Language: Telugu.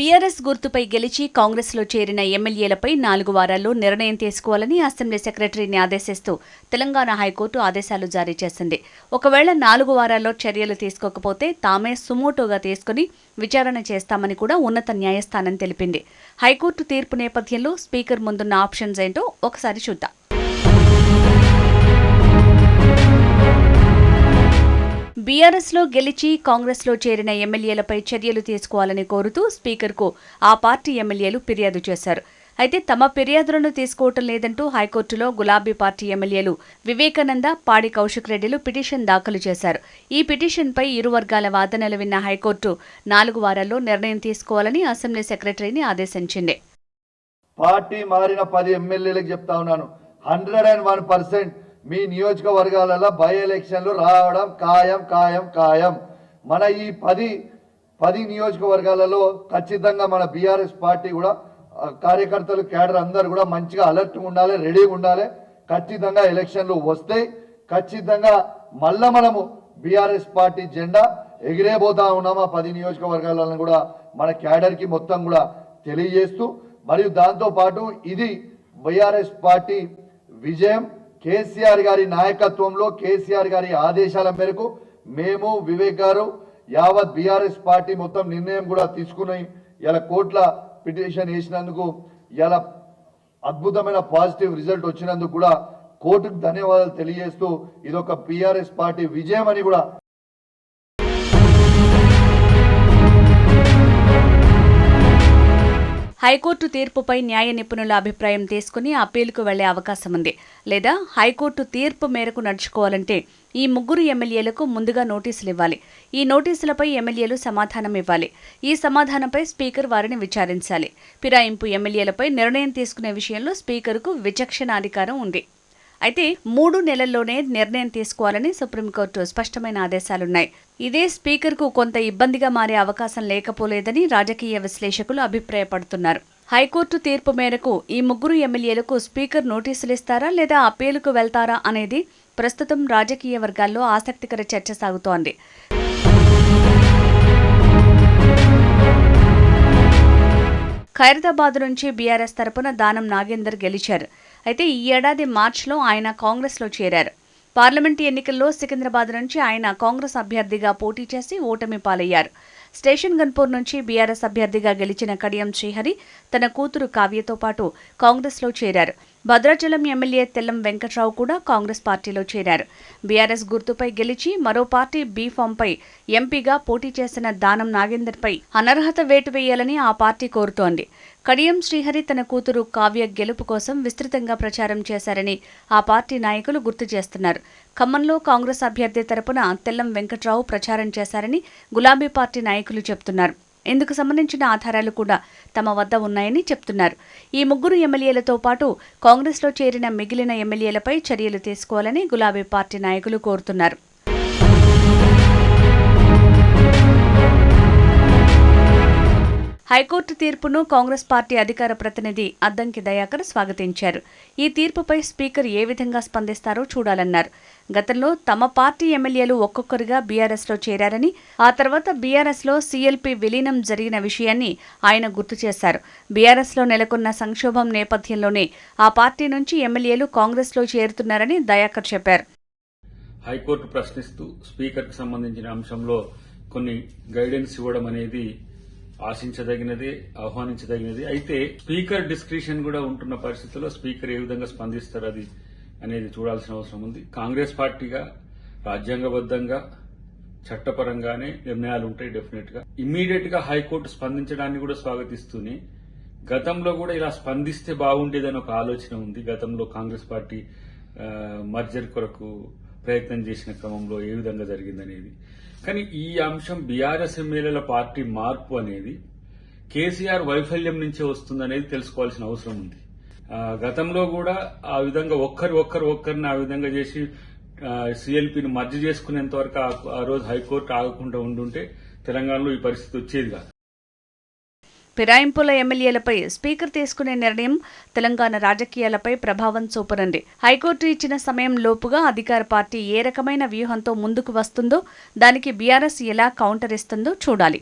బీఆర్ఎస్ గుర్తుపై గెలిచి కాంగ్రెస్లో చేరిన ఎమ్మెల్యేలపై నాలుగు వారాల్లో నిర్ణయం తీసుకోవాలని అసెంబ్లీ సెక్రటరీని ఆదేశిస్తూ తెలంగాణ హైకోర్టు ఆదేశాలు జారీ చేసింది. ఒకవేళ నాలుగు వారాల్లో చర్యలు తీసుకోకపోతే తామే సుమోటోగా తీసుకుని విచారణ చేస్తామని కూడా ఉన్నత న్యాయస్థానం తెలిపింది. హైకోర్టు తీర్పు నేపథ్యంలో స్పీకర్ ముందున్న ఆప్షన్స్ ఏంటో ఒకసారి చూద్దాం. టీఆర్ఎస్లో గెలిచి కాంగ్రెస్లో చేరిన ఎమ్మెల్యేలపై చర్యలు తీసుకోవాలని కోరుతూ స్పీకర్కు ఆ పార్టీ ఎమ్మెల్యేలు ఫిర్యాదు చేశారు. అయితే తమ ఫిర్యాదులను తీసుకోవటం లేదంటూ హైకోర్టులో గులాబీ పార్టీ ఎమ్మెల్యేలు వివేకానంద పాడి కౌశిక్ రెడ్డిలు పిటిషన్ దాఖలు చేశారు. ఈ పిటిషన్పై ఇరు వర్గాల వాదనలు విన్న హైకోర్టు నాలుగు వారాల్లో నిర్ణయం తీసుకోవాలని అసెంబ్లీ సెక్రటరీని ఆదేశించింది. పార్టీ మారిన పది ఎమ్మెల్యేలకు చెప్తా ఉన్నాను. హండ్రెడ్ అండ్ వన్ పర్సెంట్ మీ నియోజకవర్గాలలో బై ఎలక్షన్లు రావడం ఖాయం ఖాయం ఖాయం. మన ఈ పది పది నియోజకవర్గాలలో ఖచ్చితంగా మన బీఆర్ఎస్ పార్టీ కూడా కార్యకర్తలు కేడర్ అందరు కూడా మంచిగా అలర్ట్గా ఉండాలి రెడీగా ఉండాలి. ఖచ్చితంగా ఎలక్షన్లు వస్తాయి. ఖచ్చితంగా మళ్ళా మనము బీఆర్ఎస్ పార్టీ జెండా ఎగిరేబోతా ఉన్నాం ఆ పది నియోజకవర్గాలను కూడా మన క్యాడర్కి మొత్తం కూడా తెలియజేస్తూ మరియు దాంతో పాటు ఇది బీఆర్ఎస్ పార్టీ విజయం. కేసీఆర్ గారి నాయకత్వంలో కేసీఆర్ గారి ఆదేశాల మేరకు మేము వివేక్ గారు యావత్ బీఆర్ఎస్ పార్టీ మొత్తం నిర్ణయం కూడా తీసుకుని ఇలా కోట్ల పిటిషన్ వేసినందుకు ఇలా అద్భుతమైన పాజిటివ్ రిజల్ట్ వచ్చినందుకు కూడా కోర్టుకు ధన్యవాదాలు తెలియజేస్తూ ఇదొక బీఆర్ఎస్ పార్టీ విజయం అని కూడా హైకోర్టు తీర్పుపై న్యాయ నిపుణుల అభిప్రాయం తీసుకుని అప్పీలుకు వెళ్ళే అవకాశం ఉంది లేదా హైకోర్టు తీర్పు మేరకు నడుచుకోవాలంటే ఈ ముగ్గురు ఎమ్మెల్యేలకు ముందుగా నోటీసులు ఇవ్వాలి ఈ నోటీసులపై ఎమ్మెల్యేలు సమాధానం ఇవ్వాలి. ఈ సమాధానంపై స్పీకర్ వారిని విచారించాలి. ఫిరాయింపు ఎమ్మెల్యేలపై నిర్ణయం తీసుకునే విషయంలో స్పీకర్కు విచక్షణాధికారం ఉంది. అయితే మూడు నెలల్లోనే నిర్ణయం తీసుకోవాలని సుప్రీంకోర్టు స్పష్టమైన ఆదేశాలున్నాయి. ఇదే స్పీకర్కు కొంత ఇబ్బందిగా మారే అవకాశం లేకపోలేదని రాజకీయ విశ్లేషకులు అభిప్రాయపడుతున్నారు. హైకోర్టు తీర్పు మేరకు ఈ ముగ్గురు ఎమ్మెల్యేలకు స్పీకర్ నోటీసులు ఇస్తారా లేదా అప్పీలుకు వెళ్తారా అనేది ప్రస్తుతం రాజకీయ వర్గాల్లో ఆసక్తికర చర్చ సాగుతోంది. ఖైరదాబాద్ నుంచి బీఆర్ఎస్ తరపున దానం నాగేందర్ గెలిచారు. అయితే ఈ ఏడాది మార్చిలో ఆయన కాంగ్రెస్లో చేరారు. పార్లమెంటు ఎన్నికల్లో సికింద్రాబాద్ నుంచి ఆయన కాంగ్రెస్ అభ్యర్థిగా పోటీ చేసి ఓటమి పాలయ్యారు. స్టేషన్ గన్పూర్ నుంచి బీఆర్ఎస్ అభ్యర్థిగా గెలిచిన కడియం శ్రీహరి తన కూతురు కావ్యతో పాటు కాంగ్రెస్లో చేరారు. భద్రాచలం ఎమ్మెల్యే తెల్లం వెంకట్రావు కూడా కాంగ్రెస్ పార్టీలో చేరారు. బీఆర్ఎస్ గుర్తుపై గెలిచి మరో పార్టీ బీ ఫామ్పై ఎంపీగా పోటీ చేసిన దానం నాగేందర్పై అనర్హత వేటు వేయాలని ఆ పార్టీ కోరుతోంది. కడియం శ్రీహరి తన కూతురు కావ్య గెలుపు కోసం విస్తృతంగా ప్రచారం చేశారని ఆ పార్టీ నాయకులు గుర్తు చేస్తున్నారు. ఖమ్మంలో కాంగ్రెస్ అభ్యర్థి తరపున తెల్లం వెంకట్రావు ప్రచారం చేశారని గులాబీ పార్టీ నాయకులు చెబుతున్నారు ఇందుకు సంబంధించిన ఆధారాలు కూడా తమ వద్ద ఉన్నాయని చెప్తున్నారు. ఈ ముగ్గురు ఎమ్మెల్యేలతో పాటు కాంగ్రెస్లో చేరిన మిగిలిన ఎమ్మెల్యేలపై చర్యలు తీసుకోవాలని గులాబీ పార్టీ నాయకులు కోరుతున్నారు. హైకోర్టు తీర్పును కాంగ్రెస్ పార్టీ అధికార ప్రతినిధి అద్దంకి దయాకర్ స్వాగతించారు. ఈ తీర్పుపై స్పీకర్ ఏ విధంగా స్పందిస్తారో చూడాలన్నారు. గతంలో తమ పార్టీ ఎమ్మెల్యేలు ఒక్కొక్కరుగా బీఆర్ఎస్లో చేరారని ఆ తర్వాత బీఆర్ఎస్లో సీఎల్పీ విలీనం జరిగిన విషయాన్ని ఆయన గుర్తు చేశారు. బీఆర్ఎస్లో నెలకొన్న సంక్షోభం నేపథ్యంలోనే ఆ పార్టీ నుంచి ఎమ్మెల్యేలు కాంగ్రెస్లో చేరుతున్నారని దయాకర్ చెప్పారు. హైకోర్టు ప్రశ్నిస్తూ స్పీకర్కు సంబంధించిన అంశంలో కొన్ని గైడెన్స్ ఇవ్వడం అనేది ఆశించదగినది ఆహ్వానించదగినది. అయితే స్పీకర్ డిస్క్రిషన్ కూడా ఉంటున్న పరిస్థితుల్లో స్పీకర్ ఏ విధంగా స్పందిస్తారు అది అనేది చూడాల్సిన అవసరం ఉంది. కాంగ్రెస్ పార్టీగా రాజ్యాంగబద్దంగా చట్టపరంగానే నిర్ణయాలు ఉంటాయి డెఫినెట్గా. ఇమ్మీడియట్గా హైకోర్టు స్పందించడాన్ని కూడా స్వాగతిస్తూనే గతంలో కూడా ఇలా స్పందిస్తే బాగుండేదని ఒక ఆలోచన ఉంది. గతంలో కాంగ్రెస్ పార్టీ మర్జర్ కొరకు ప్రయత్నం చేసిన క్రమంలో ఏ విధంగా జరిగిందనేది. కానీ ఈ అంశం బీఆర్ఎస్ ఎమ్మెల్యేల పార్టీ మార్పు అనేది కేసీఆర్ వైఫల్యం నుంచే వస్తుందనేది తెలుసుకోవాల్సిన అవసరం ఉంది. గతంలో కూడా ఆ విధంగా ఒక్కరు ఒక్కరు ఒక్కరిని ఆ విధంగా చేసి సిఎల్పిని మర్జీ చేసుకునేంత వరకు ఆ- ఆ రోజు హైకోర్టు ఆగకుండా ఉండుంటే తెలంగాణలో ఈ పరిస్థితి వచ్చేది కాదు. ఫిరాయింపుల ఎమ్మెల్యేలపై స్పీకర్ తీసుకునే నిర్ణయం తెలంగాణ రాజకీయాలపై ప్రభావం చూపనుంది. హైకోర్టు ఇచ్చిన సమయం లోపుగా అధికార పార్టీ ఏ రకమైన వ్యూహంతో ముందుకు వస్తుందో దానికి బీఆర్ఎస్ ఎలా కౌంటర్ ఇస్తుందో చూడాలి.